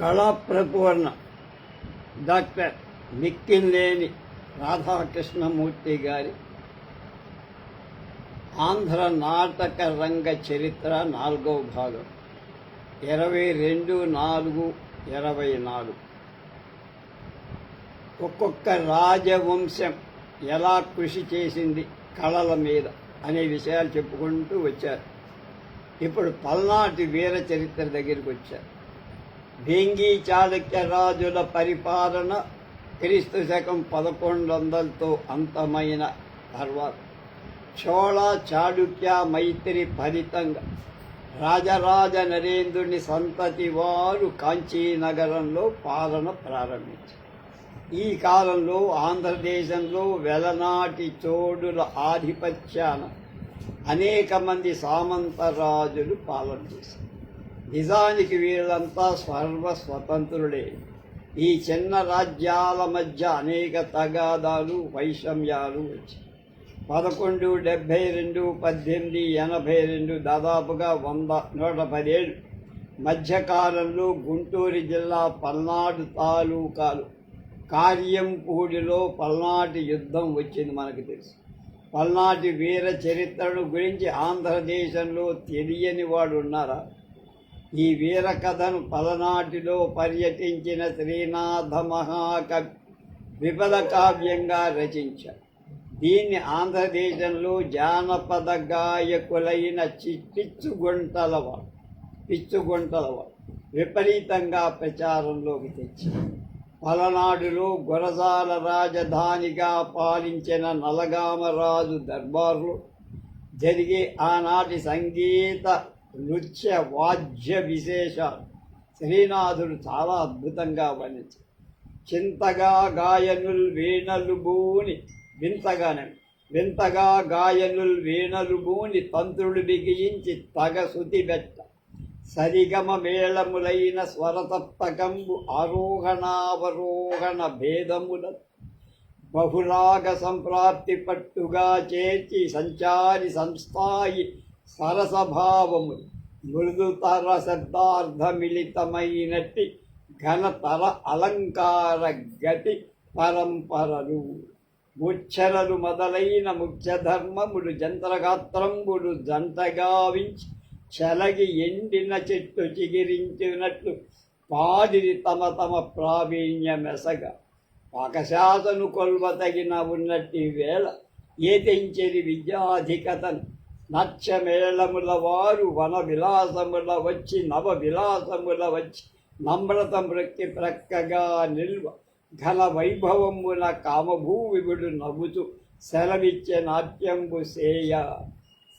కళాప్రపూర్ణ. Doctor నిక్కింలేని Radhakrishnamurthy గారి ఆంధ్ర నాటక రంగ చరిత్ర నాలుగవ భాగం. ఇరవై రెండు నాలుగు ఇరవై నాలుగు. ఒక్కొక్క రాజవంశం ఎలా కృషి చేసింది కళల మీద అనే విషయాలు చెప్పుకుంటూ వచ్చారు. ఇప్పుడు పల్నాటి వీర చరిత్ర దగ్గరికి వచ్చారు. భేంగి చాళుక్య రాజుల పరిపాలన క్రీస్తు శకం పదకొండు వందలతో అంతమైన తర్వాత. చోళ చాళుక్య మైత్రి ఫలితంగా రాజరాజ నరేంద్రుని సంతతి వారు కాంచీనగరంలో పాలన ప్రారంభించారు. ఈ కాలంలో ఆంధ్రదేశంలో వెలనాటి చోడుల ఆధిపత్యాన అనేక మంది సామంత రాజులు పాలన చేశారు. నిజానికి వీళ్ళంతా సర్వ స్వతంత్రులే. ఈ చిన్న రాజ్యాల మధ్య అనేక తగాదాలు వైషమ్యాలు వచ్చాయి పదకొండు డెబ్భై రెండు పద్దెనిమిది ఎనభై రెండు దాదాపుగా వంద నూట పదేళ్ళు. మధ్యకాలంలో గుంటూరు జిల్లా పల్నాడు తాలూకాలు కార్యంపూడిలో పల్నాటి యుద్ధం వచ్చింది మనకు తెలుసు. పల్నాటి వీర చరిత్రను గురించి ఆంధ్రదేశంలో తెలియని వాడు ఉన్నారా? ఈ వీర కథను పలనాటిలో పర్యటించిన శ్రీనాథ మహాకవి విపద కావ్యంగా రచించారు దీన్ని ఆంధ్రదేశంలో జానపద గాయకులైన చి పిచ్చుగుంటలవాడు పిచ్చుగుంటలవాడు విపరీతంగా ప్రచారంలోకి తెచ్చారు పలనాడులో గురజాల రాజధానిగా పాలించిన నలగామరాజు దర్బార్లో జరిగే ఆనాటి సంగీత నృత్య వాద్య విశేషాలు శ్రీనాథుడు చాలా అద్భుతంగా వర్ణించారు చింతగా గాయనుల్ వీణలు బూని వింతగానే వింతగా గాయనుల్ వీణలు బూని తంత్రుడు బిగించి తగ శుతి బెట్ట. సరిగమ మేళములైన స్వరతప్తకంబు ఆరోహణావరోహణ భేదముల బహుళాగ సంప్రాప్తి పట్టుగా చేర్చి సంచారి సంస్థాయి సరసభావము. మృదుతర శబ్దార్థమిళితమైనట్టి ఘనతర అలంకార గతి పరంపరలు. ముచ్చరలు మొదలైన ముఖ్య ధర్మములు జంత్రగాత్రంబులు జంటగావించి చెలగి ఎండిన చెట్టు చిగిరించినట్లు పాదిరి తమ తమ ప్రావీణ్యమెసగ కొల్వ కొల్వతగిన ఉన్నట్టి వేళ ఏతించెరి విద్యాధికతను నచ్చమేళముల వారు వన విలాసముల వచ్చి నవ విలాసముల వచ్చి నమ్రత మృక్కి ప్రక్కగా నిల్వ ఘన వైభవమున కామభూవిడు నవ్వుతూ సెలవిచ్చే నాట్యంబు సేయ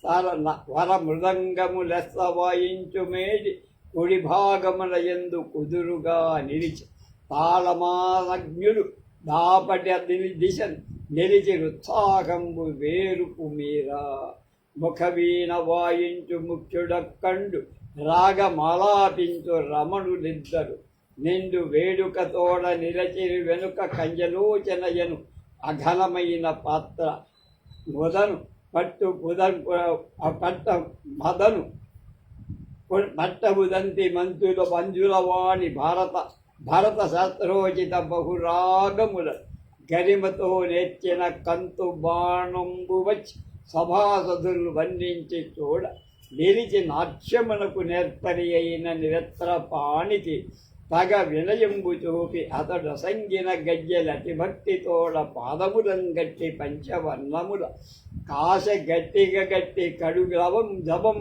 సర వర మృదంగము లెస్స వాయించు మేడి కుడి భాగముల ఎందు కుదురుగా నిలిచి తాళమానజ్ఞులు దాపటి దిశ నిలిచి ఉత్సాహంబు వేరుపు మీరా. ముఖవీణ వాయించు ముఖ్యుడక్కండు రాగమాలాపించు రమణులిద్దరు. నిండు వేడుకతోడ నిలచిరి వెనుక కంజలోచనయను అఘనమైన పాత్ర మొదను పట్టు బుధన్ పట్ట మదను పట్టబుదంతి మంతుల మంజులవాణి భారత భరత శాస్త్రోచిత బహురాగముల గరిమతో నెచ్చిన కంతు బాణంబు వచ్చి సభాసదులు వర్ణించి చూడ నిలిచి నాట్యమునకు నేర్పరి అయిన నిరత్ర పాణితి తగ వినయంబు చూపి అతడు సంగిన గజ్జెలటి భక్తితోడ పాదములం గట్టి పంచవర్ణముల కాశ గట్టిగ గట్టి కడుగవం జపం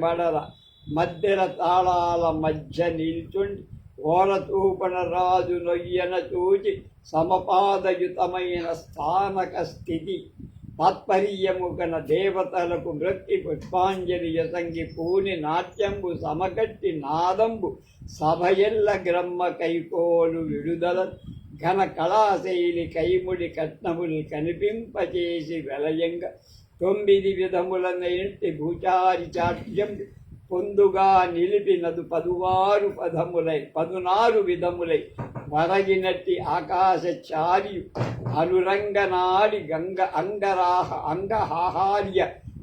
బడర మధ్యర తాళాల మధ్య నిల్చుండి ఓరతూపణ రాజు నొయ్యన చూచి సమపాదయుతమైన స్థానక స్థితి తాత్పర్యముగన దేవతలకు మృతి పుష్పాంజలి యసంగి పూని నాట్యంబు సమకట్టి నాదంబు సభయెల్ల గ్రమ్మ కైకోలు విడుదల ఘన కళాశైలి కైముడి కట్నములు కనిపింపచేసి వెలయంగా తొమ్మిది విధములనటి భూచారి చాట్యం పొందుగా నిలిపినదు పదువారు పదములై పదునారు విధములై వరగినట్టి ఆకాశ చారియు అనురంగనాడి గంగ అంగరాహ అంగహాహార్య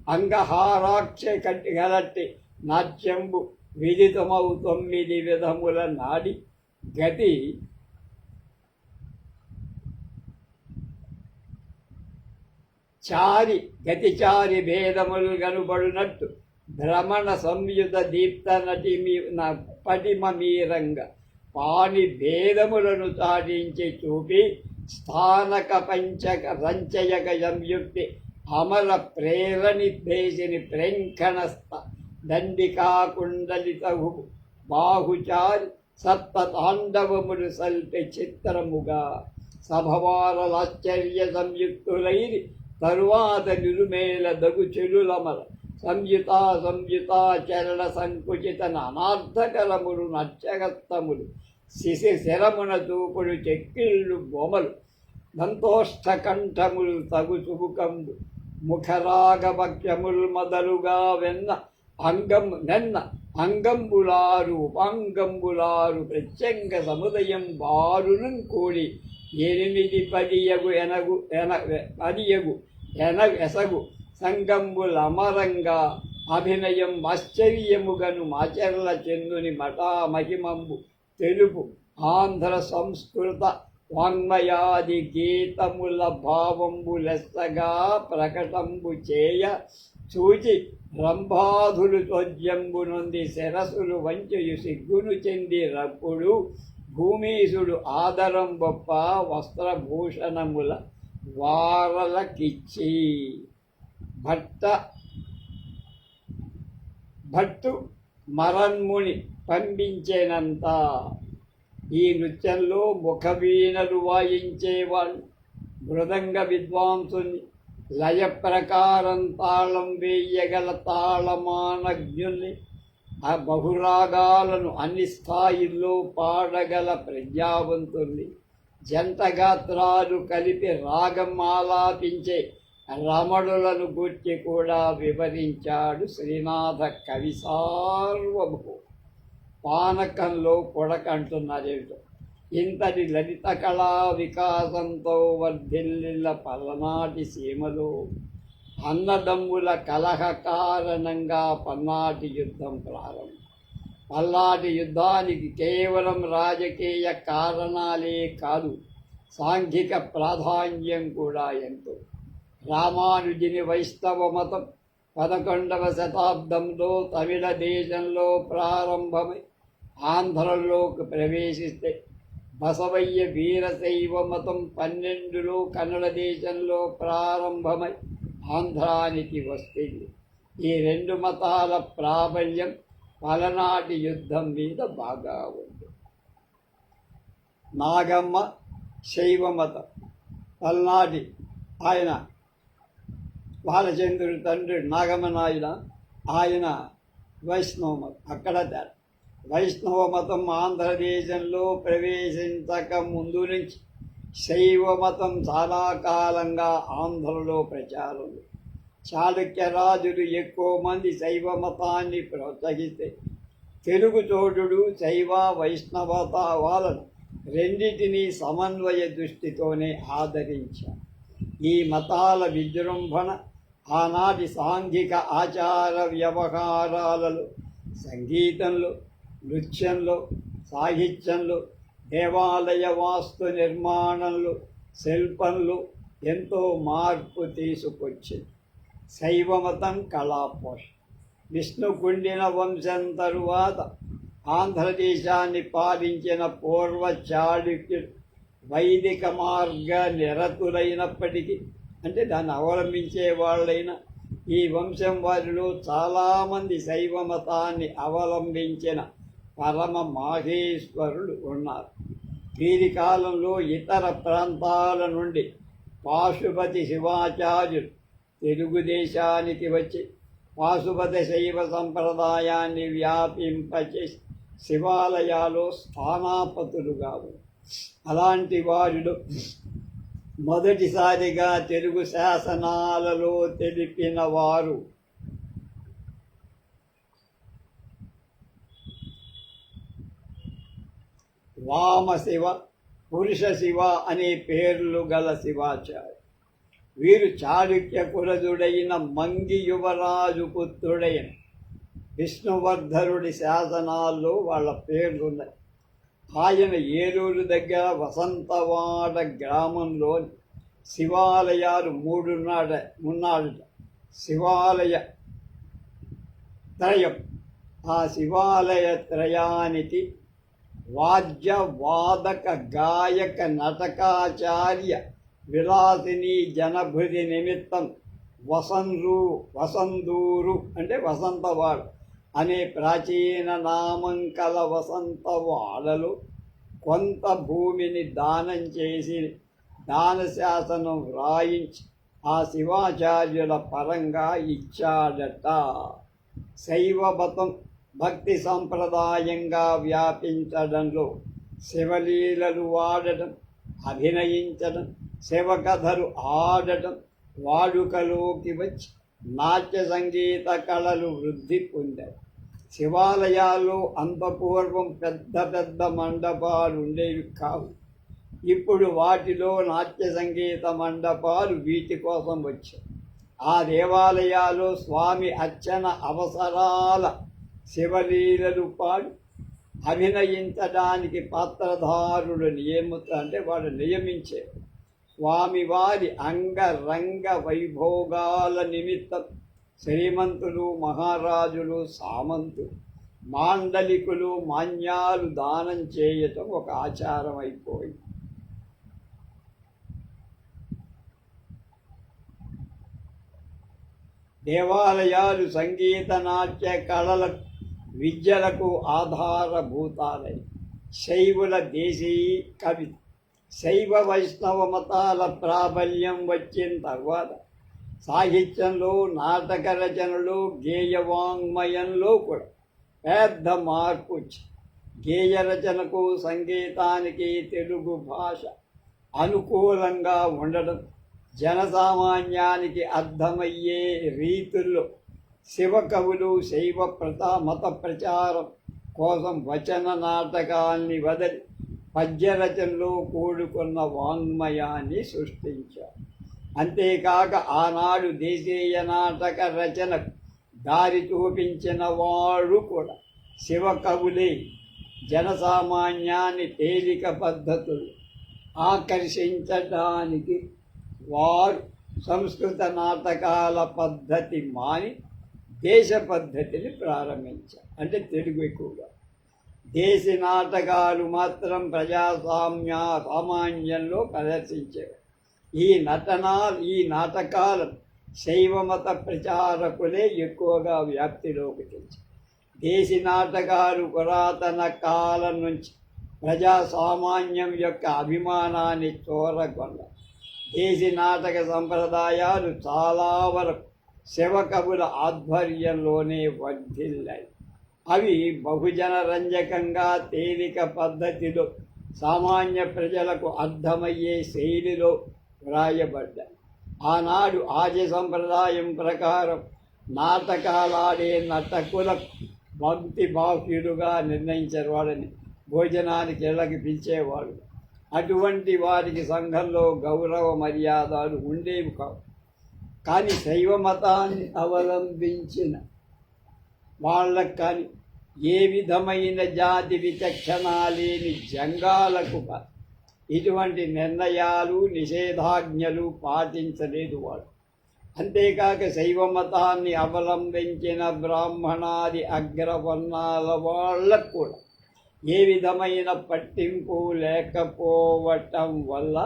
అంగహారాక్ష కట్టి గలట్టి నాట్యంబు విదితమవు తొమ్మిది విధముల నాడి గతి చారి గతిచారి భేదములు కనుబడునట్టు భ్రమణ సంయుత దీప్త నటి మీ నా పటిమ మీరంగ పాని భేదములను సాధించి చూపి స్థానక పంచక సంచయక సంయుక్తి అమర ప్రేరణి దేశిని ప్రేంఖణస్థ దండికా బాహుచారి సప్త తాండవములు సల్పి చిత్రముగా సభవారలాశ్చర్య సంయుక్తులైరి తరువాత నిరుమేల దగు చెలులమల సంయుత సంయుతా చరణ సంకుచిత నానార్థకలములు నచ్చగత్తములు శిశి శరమున చూపుడు చెక్కిళ్ళు బొమలు దంతోష్ట కంఠములు తగు చుబుకంబు ముఖరాగభక్ష్యములు మొదలుగా వెన్న అంగం నెన్న అంగంబులారు ఉపాంగంబులారు ప్రత్యంగ సముదయం బారును కూడి ఎనిమిది పదియగు ఎనగు ఎన పదియగు ఎన ఎసగు సంగంబులమరంగా అభినయం ఆశ్చర్యముగను మాచర్ల చెందుని మఠా మహిమంబు. తెలుపు ఆంధ్ర సంస్కృత వాంగ్మయాది గీతముల భావంబులెస్సగా ప్రకటంబు చేయ చూచి రంభాధులు చోద్యంబు నొంది శరసులు వంచయు సిగ్గును చెంది రప్పుడు భూమీసుడు ఆదరం గొప్ప వస్త్రభూషణముల వారలకిచ్చి. భట్ట భట్టు మరన్ముని పంపించేనంత ఈ నృత్యంలో ముఖవీణలు వాయించేవాళ్ళు మృదంగ విద్వాంసుని లయ ప్రకారం తాళం వేయగల తాళమానజ్ఞుల్ని ఆ బహురాగాలను అన్ని స్థాయిల్లో పాడగల ప్రజ్ఞావంతుల్ని జంటగాత్రాలు కలిపి రాగం ఆలాపించే రమణులను గుర్చి కూడా వివరించాడు శ్రీనాథ కవి సార్వభౌ. పానకంలో కొడకంటున్నారేమిటో ఇంతటి లలిత కళా వికాసంతో వర్ధిల్లిల పలనాటి సీమలో అన్నదమ్ముల కలహ కారణంగా పల్నాటి యుద్ధం ప్రారంభం. పల్నాటి యుద్ధానికి కేవలం రాజకీయ కారణాలే కాదు సాంఘిక ప్రాధాన్యం కూడా ఎంతో. రామానుజుని వైష్ణవ మతం పదకొండవ శతాబ్దంలో తమిళ దేశంలో ప్రారంభమై ఆంధ్రలోకి ప్రవేశిస్తే బసవయ్య వీరశైవ మతం పన్నెండులో కన్నడ దేశంలో ప్రారంభమై ఆంధ్రానికి వస్తుంది. ఈ రెండు మతాల ప్రాబల్యం పలనాటి యుద్ధం మీద బాగా ఉంది. నాగమ్మ శైవ మతం పల్నాటి ఆయన బాలచంద్రుడి తండ్రి నాగమ్మ నాయుడు ఆయన వైష్ణవ మతం. అక్కడ తేడా. వైష్ణవ మతం ఆంధ్రదేశంలో ప్రవేశించక ముందు నుంచి శైవ మతం చాలా కాలంగా ఆంధ్రలో ప్రచారం చాళుక్య రాజులు ఎక్కువ మంది శైవ మతాన్ని ప్రోత్సహిస్తే తెలుగు చోటుడు శైవ వైష్ణవత వాళ్ళను రెండింటినీ సమన్వయ దృష్టితోనే ఆదరించారు ఈ మతాల విజృంభణ ఆనాటి సాంఘిక ఆచార వ్యవహారాలలో సంగీతంలో నృత్యంలో సాహిత్యంలో దేవాలయ వాస్తు నిర్మాణంలో శిల్పంలో ఎంతో మార్పు తీసుకొచ్చింది. శైవమతం కళాపోష విష్ణుకుండిన వంశం తరువాత ఆంధ్రదేశాన్ని పాలించిన పూర్వ చాళుక్యులు వైదిక మార్గ నిరతులైనప్పటికీ అంటే దాన్ని అవలంబించే వాళ్ళైన ఈ వంశం వారిలో చాలామంది శైవ మతాన్ని అవలంబించిన పరమ మాహేశ్వరులు ఉన్నారు. వీరి కాలంలో ఇతర ప్రాంతాల నుండి పాశుపతి శివాచార్యులు తెలుగుదేశానికి వచ్చి పాశుపతి శైవ సంప్రదాయాన్ని వ్యాపింపచేసి శివాలయాలు స్థానాపతులుగా అలాంటి వారిలో మొదటిసారిగా తెలుగు శాసనాలలో తెలిపిన వారు వామశివ పురుష శివ అనే పేర్లు గల శివాచార్య. వీరు చాళుక్య కులదుడైన మంగి యువరాజు పుత్రుడైన విష్ణువర్ధరుడి శాసనాల్లో వాళ్ళ పేర్లు ఉన్నాయి ఆయన ఏలూరు దగ్గర వసంతవాడ గ్రామంలో శివాలయాలు మూడున్నాడ ఉన్నాడు శివాలయ త్రయం. ఆ శివాలయ త్రయానికి వాద్య వాదక గాయక నటకాచార్య విలాసిని జనభృతి నిమిత్తం వసంరు వసందూరు అంటే వసంతవాడు అనే ప్రాచీన నామం కల వసంతవాడలు కొంత భూమిని దానం చేసి దానశాసనం వ్రాయించి ఆ శివాచార్యుల పరంగా ఇచ్చాడట. శైవమతం భక్తి సంప్రదాయంగా వ్యాపించడంలో శివలీలలు వాడటం అభినయించడం శివకథలు ఆడటం వాడుకలోకి వచ్చి నాట్య సంగీత కళలు వృద్ధి పొందాయి. శివాలయాల్లో అంతపూర్వం పెద్ద పెద్ద మండపాలు ఉండేవి కావు. ఇప్పుడు వాటిలో నాట్య సంగీత మండపాలు వీటి కోసం వచ్చాయి. ఆ దేవాలయాలు స్వామి అర్చన అవసరాల శివలీలలు పాడు అభినయించడానికి పాత్రధారుడు నియమిత అంటే వాడు నియమించే స్వామివారి అంగరంగ వైభోగాల నిమిత్తం శ్రీమంతులు మహారాజులు సామంతులు మాండలికులు మాన్యాలు దానం చేయటం ఒక ఆచారం అయిపోయింది. దేవాలయాలు సంగీత నాట్య కళల విద్యలకు ఆధారభూతాలై శైవుల దేశీయ కవి శైవ వైష్ణవ మతాల ప్రాబల్యం వచ్చిన తర్వాత సాహిత్యంలో నాటక రచనలు గేయవాంగ్మయంలో కూడా పెద్ద మార్పు వచ్చింది. గేయ రచనకు సంగీతానికి తెలుగు భాష అనుకూలంగా ఉండడం జనసామాన్యానికి అర్థమయ్యే రీతుల్లో శివ కవులు శైవ ప్రతా మత ప్రచారం కోసం వచన నాటకాన్ని వదలి పద్యరచనలో కూడుకున్న వాంగ్మయాన్ని సృష్టించారు. అంతేకాక ఆనాడు దేశీయ నాటక రచనకు దారి చూపించిన వాడు కూడా శివ కవులే జనసామాన్యాన్ని తేలిక పద్ధతులు ఆకర్షించడానికి వారు సంస్కృత నాటకాల పద్ధతి మాని దేశ పద్ధతిని ప్రారంభించారు అంటే తెలుగు ఎక్కువగా. దేశీ నాటకాలు మాత్రం ప్రజాస్వామ్య సామాన్యంలో ప్రదర్శించేవి. ఈ నటన ఈ నాటకాలు శైవమత ప్రచారకులే ఎక్కువగా వ్యాప్తిలోకి తెచ్చారు దేశీ నాటకాలు పురాతన కాలం నుంచి ప్రజాసామాన్యం యొక్క అభిమానాన్ని చోరగొన్నారు దేశ నాటక సంప్రదాయాలు చాలా వరకు శివకవుల ఆధ్వర్యంలోనే వర్ధిల్లాయి. అవి బహుజన రంజకంగా తేలిక పద్ధతిలో సామాన్య ప్రజలకు అర్థమయ్యే శైలిలో వ్రాయబడ్డాయి. ఆనాడు ఆర్య సంప్రదాయం ప్రకారం నాటకాలాడే నటకులకు భక్తి బాహ్యుడుగా నిర్ణయించారు వాళ్ళని. భోజనానికి ఇళ్ళకి పిలిచేవాడు అటువంటి వారికి సంఘంలో గౌరవ మర్యాదలు ఉండేవి కావు. కానీ శైవ మతాన్ని అవలంబించిన వాళ్ళకు కానీ ఏ విధమైన జాతి విచక్షణ లేని జంగాలకు ఇటువంటి నిర్ణయాలు నిషేధాజ్ఞలు పాటించలేదు వాడు. అంతేకాక శైవ మతాన్ని అవలంబించిన బ్రాహ్మణాది అగ్రవర్ణాల వాళ్ళకు కూడా ఏ విధమైన పట్టింపు లేకపోవటం వల్ల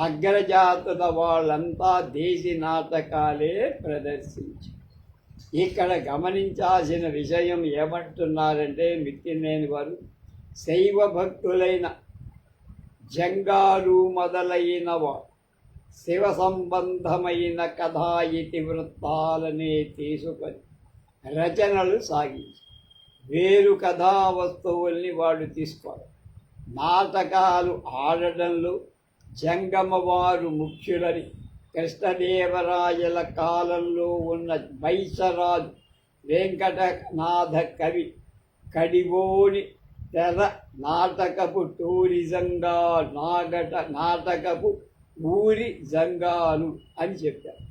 అగ్రజాతుల వాళ్ళంతా దేశీ నాటకాలే ప్రదర్శించి. ఇక్కడ గమనించాల్సిన విషయం ఏమంటున్నారంటే మిత్తినేని వారు శైవ భక్తులైన జంగారు మొదలైన శివ సంబంధమైన కథా ఇతివృత్తాలనే తీసుకొని రచనలు సాగించి. వేరు కథా వస్తువుల్ని వాళ్ళు తీసుకోరు నాటకాలు ఆడడంలో జంగమవారు ముఖ్యులని కృష్ణదేవరాయల కాలంలో ఉన్న వైసరాజు వెంకటనాథ కవి కడిబోని తెర నాటకపు టూరిజంగా నాగట నాటకపు ఊరి జంగాలు అని చెప్పారు.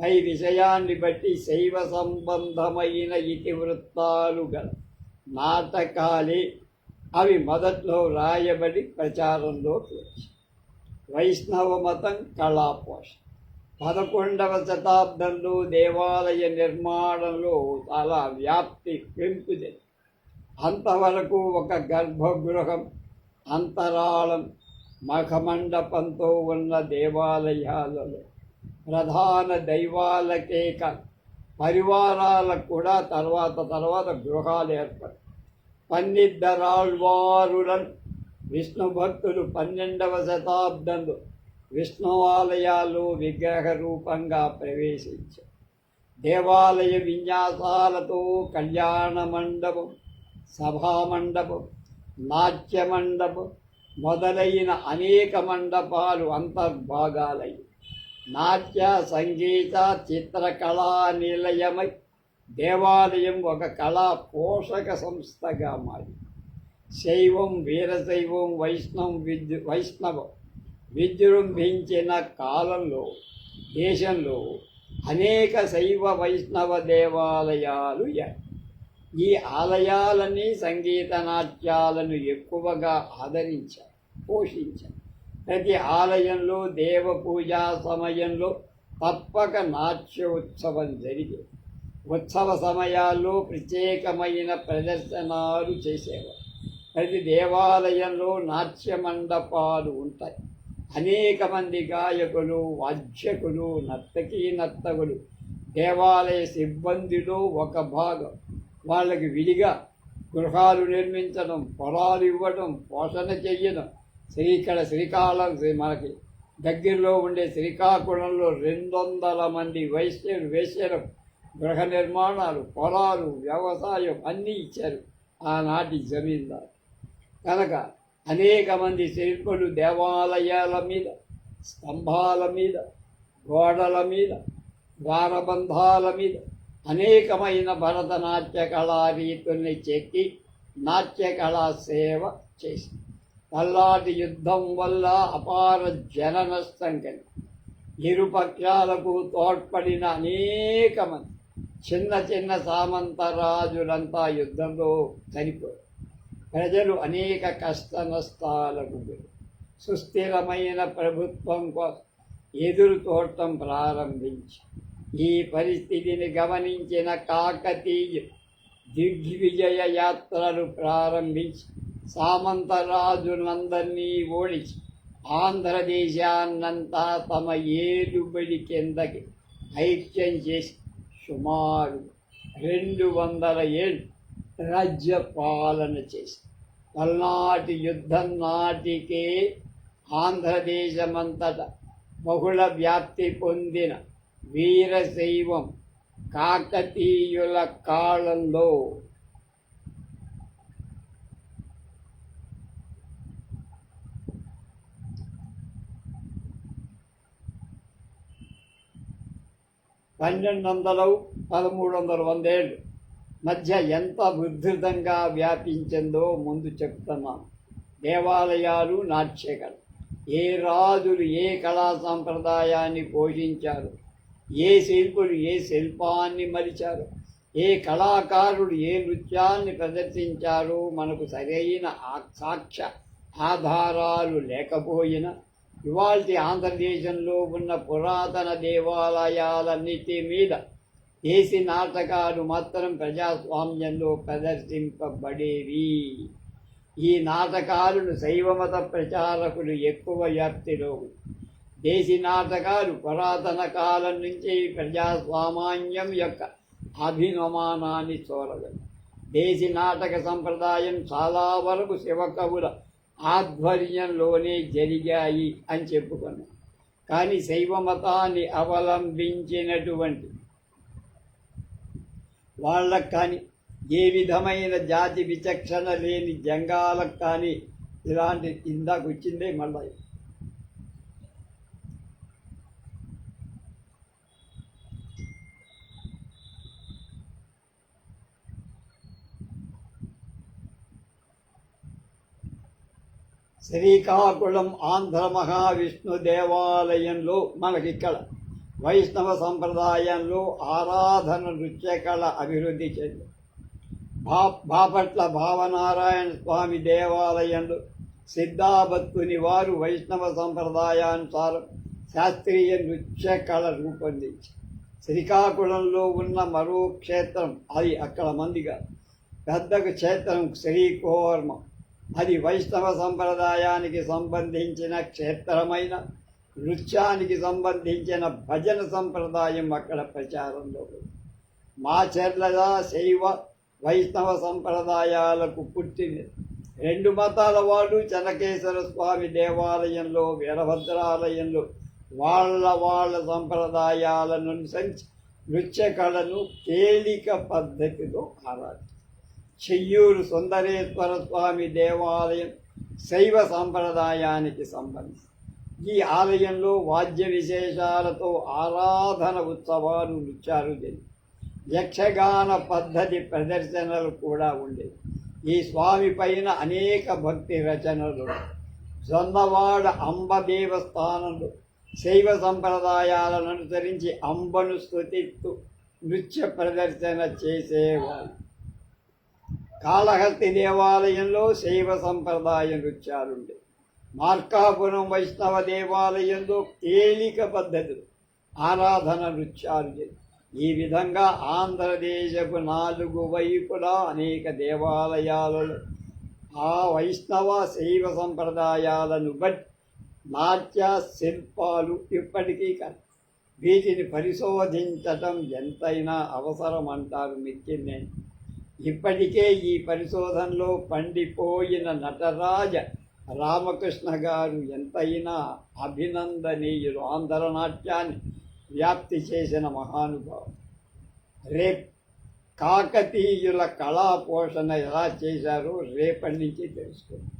పై విషయాన్ని బట్టి శైవ సంబంధమైన ఇతివృత్తాలు గల నాటకాలే అవి మొదట్లో రాయబడి ప్రచారంలోకి వచ్చాయి. వైష్ణవ మతం కళాపోష. పదకొండవ శతాబ్దంలో దేవాలయ నిర్మాణంలో చాలా వ్యాప్తి పెంపుదే. అంతవరకు ఒక గర్భగృహం అంతరాళం మఖమండపంతో ఉన్న దేవాలయాలలో ప్రధాన దైవాలకే పరివారాలకు కూడా తర్వాత తర్వాత గృహాలు ఏర్పడి పన్నిద్దరాళ్వారులను విష్ణు భక్తులు పన్నెండవ శతాబ్దంలో విష్ణు ఆలయాలు విగ్రహ రూపంగా ప్రవేశించారు. దేవాలయ విన్యాసాలతో కళ్యాణ మండపం సభా మండపం నాట్య మండపం మొదలైన అనేక మండపాలు అంతర్భాగాలయ్యి నాట్య సంగీత చిత్రకళా నిలయమై దేవాలయం ఒక కళా పోషక సంస్థగా మారింది. శైవం వీరశైవం వైష్ణవం విద్యు వైష్ణవం విజృంభించిన కాలంలో దేశంలో అనేక శైవ వైష్ణవ దేవాలయాలు ఈ ఆలయాలని సంగీత నాట్యాలను ఎక్కువగా ఆదరించారు పోషించారు ప్రతి ఆలయంలో దేవ పూజా సమయంలో తప్పక నాట్య ఉత్సవం జరిగేది ఉత్సవ సమయాల్లో ప్రత్యేకమైన ప్రదర్శనలు చేసేవారు. ప్రతి దేవాలయంలో నాట్య మండపాలు ఉంటాయి. అనేక మంది గాయకులు వాద్యకులు నర్తకీ నర్తకులు దేవాలయ సిబ్బందిలో ఒక భాగం. వాళ్ళకి విడిగా గృహాలు నిర్మించడం పొలాలు ఇవ్వడం పోషణ చెయ్యడం. శ్రీకళ శ్రీకాళం మనకి దగ్గరలో ఉండే శ్రీకాకుళంలో రెండు వందల మంది వైశ్యులు వేశ్యలు గృహ నిర్మాణాలు పొలాలు వ్యవసాయం అన్నీ ఇచ్చారు. ఆనాటి జమీందారు. కనుక అనేక మంది శిల్పులు దేవాలయాల మీద స్తంభాల మీద గోడల మీద ద్వారబంధాల మీద అనేకమైన భరతనాట్య కళారీతుల్ని చెక్కి నాట్య కళా సేవ చేసి తల్లాటి యుద్ధం వల్ల అపార జన నష్టం కలిగి ఇరుపక్షాలకు తోడ్పడిన అనేక మంది చిన్న చిన్న సామంత రాజులంతా యుద్ధంలో చనిపోయారు. ప్రజలు అనేక కష్ట నష్టాలకు సుస్థిరమైన ప్రభుత్వం కోసం ఎదురు చూడటం ప్రారంభించి ఈ పరిస్థితిని గమనించిన కాకతీయ దిగ్విజయ యాత్రలు ప్రారంభించి సామంతరాజులందరినీ ఓడించి ఆంధ్రదేశాన్నంతా తమ ఏలుబడి కిందకి ఐక్యం చేసి సుమారు రెండు వందల ఏళ్ళు రాజ్య పాలన చేసి పల్నాటి యుద్ధం నాటికే ఆంధ్రదేశమంతట బహుళ వ్యాప్తి పొందిన వీరశైవం కాకతీయుల కాలంలో. పన్నెండు వందలు పదమూడు వందల వందేళ్ళు. మధ్య ఎంత ఉద్ధృతంగా వ్యాపించిందో ముందు చెప్తున్నాను దేవాలయాలు నాట్యకళ. ఏ రాజులు ఏ కళా సంప్రదాయాన్ని పోషించారు? ఏ శిల్పులు ఏ శిల్పాన్ని మలిచారు? ఏ కళాకారుడు ఏ నృత్యాన్ని ప్రదర్శించారో మనకు సరైన సాక్ష్య ఆధారాలు లేకపోయినా ఇవాళ ఆంధ్రదేశంలో ఉన్న పురాతన దేవాలయాలన్నిటి మీద దేశీ నాటకాలు మాత్రం ప్రజాస్వామ్యంలో ప్రదర్శింపబడేవి. ఈ నాటకాలను శైవమత ప్రచారకులు ఎక్కువ వ్యాప్తిలో. దేశీ నాటకాలు పురాతన కాలం నుంచి ప్రజాస్వామాన్యం యొక్క అభినమానాన్ని చూడగలరు దేశీ నాటక సంప్రదాయం చాలా వరకు శివకవుల ఆధ్వర్యంలోనే జరిగాయి అని చెప్పుకున్నాం. కానీ శైవ మతాన్ని అవలంబించినటువంటి వాళ్ళకు కానీ ఏ విధమైన జాతి విచక్షణ లేని జంగాలకు కానీ ఇలాంటి ఇందాక వచ్చిందే మళ్ళీ. శ్రీకాకుళం ఆంధ్ర మహావిష్ణు దేవాలయంలో మనకిక్కడ వైష్ణవ సంప్రదాయంలో ఆరాధన నృత్యకళ అభివృద్ధి చెంది. భా బాపట్ల భావనారాయణ స్వామి దేవాలయంలో సిద్ధాభక్తుని వారు వైష్ణవ సంప్రదాయానుసారం శాస్త్రీయ నృత్య కళ రూపొందించి శ్రీకాకుళంలో ఉన్న మరో క్షేత్రం అది అక్కడ మందిగా పెద్ద క్షేత్రం శ్రీకోర్మం. అది వైష్ణవ సంప్రదాయానికి సంబంధించిన క్షేత్రమైన నృత్యానికి సంబంధించిన భజన సంప్రదాయం అక్కడ ప్రచారంలో మా చెర్లద శైవ వైష్ణవ సంప్రదాయాలకు పుట్టింది. రెండు మతాల వాళ్ళు చెనకేశ్వర స్వామి దేవాలయంలో వీరభద్రాలయంలో వాళ్ళ వాళ్ళ సంప్రదాయాలను అనుసరించి నృత్య కళను తేలిక పద్ధతిలో ఆరాధిస్తారు చెయ్యూరు సుందరేశ్వర స్వామి దేవాలయం శైవ సంప్రదాయానికి సంబంధించి ఈ ఆలయంలో వాద్య విశేషాలతో ఆరాధన ఉత్సవాలు నృత్యాలు జరిగి యక్షగాన పద్ధతి ప్రదర్శనలు కూడా ఉండేవి. ఈ స్వామి పైన అనేక భక్తి రచనలు జొన్నవాడ అంబ దేవస్థానంలో శైవ సంప్రదాయాలను అనుసరించి అంబను స్థుతిస్తూ నృత్య ప్రదర్శన చేసేవారు కాళహస్తి దేవాలయంలో శైవ సంప్రదాయ నృత్యాలుండే మార్కాపురం వైష్ణవ దేవాలయంలో తేలిక పద్ధతులు. ఆరాధన నృత్యాలు ఈ విధంగా ఆంధ్రదేశపు నాలుగు వైపులా అనేక దేవాలయాలలో ఆ వైష్ణవ శైవ సంప్రదాయాలను బట్టి నాట్య శిల్పాలు ఇప్పటికీ కన్ వీటిని పరిశోధించటం ఎంతైనా అవసరం అంటారు మిక్కిన్నే ఇప్పటికే ఈ పరిశోధనలో పండిపోయిన నటరాజ రామకృష్ణ గారు ఎంతైనా అభినందనీయులు. ఆంధ్ర నాట్యాన్ని వ్యాప్తి చేసిన మహానుభావం రేప్ కాకతీయుల కళా పోషణ ఎలా చేశారో రేపటి నుంచి తెలుసుకుందాం.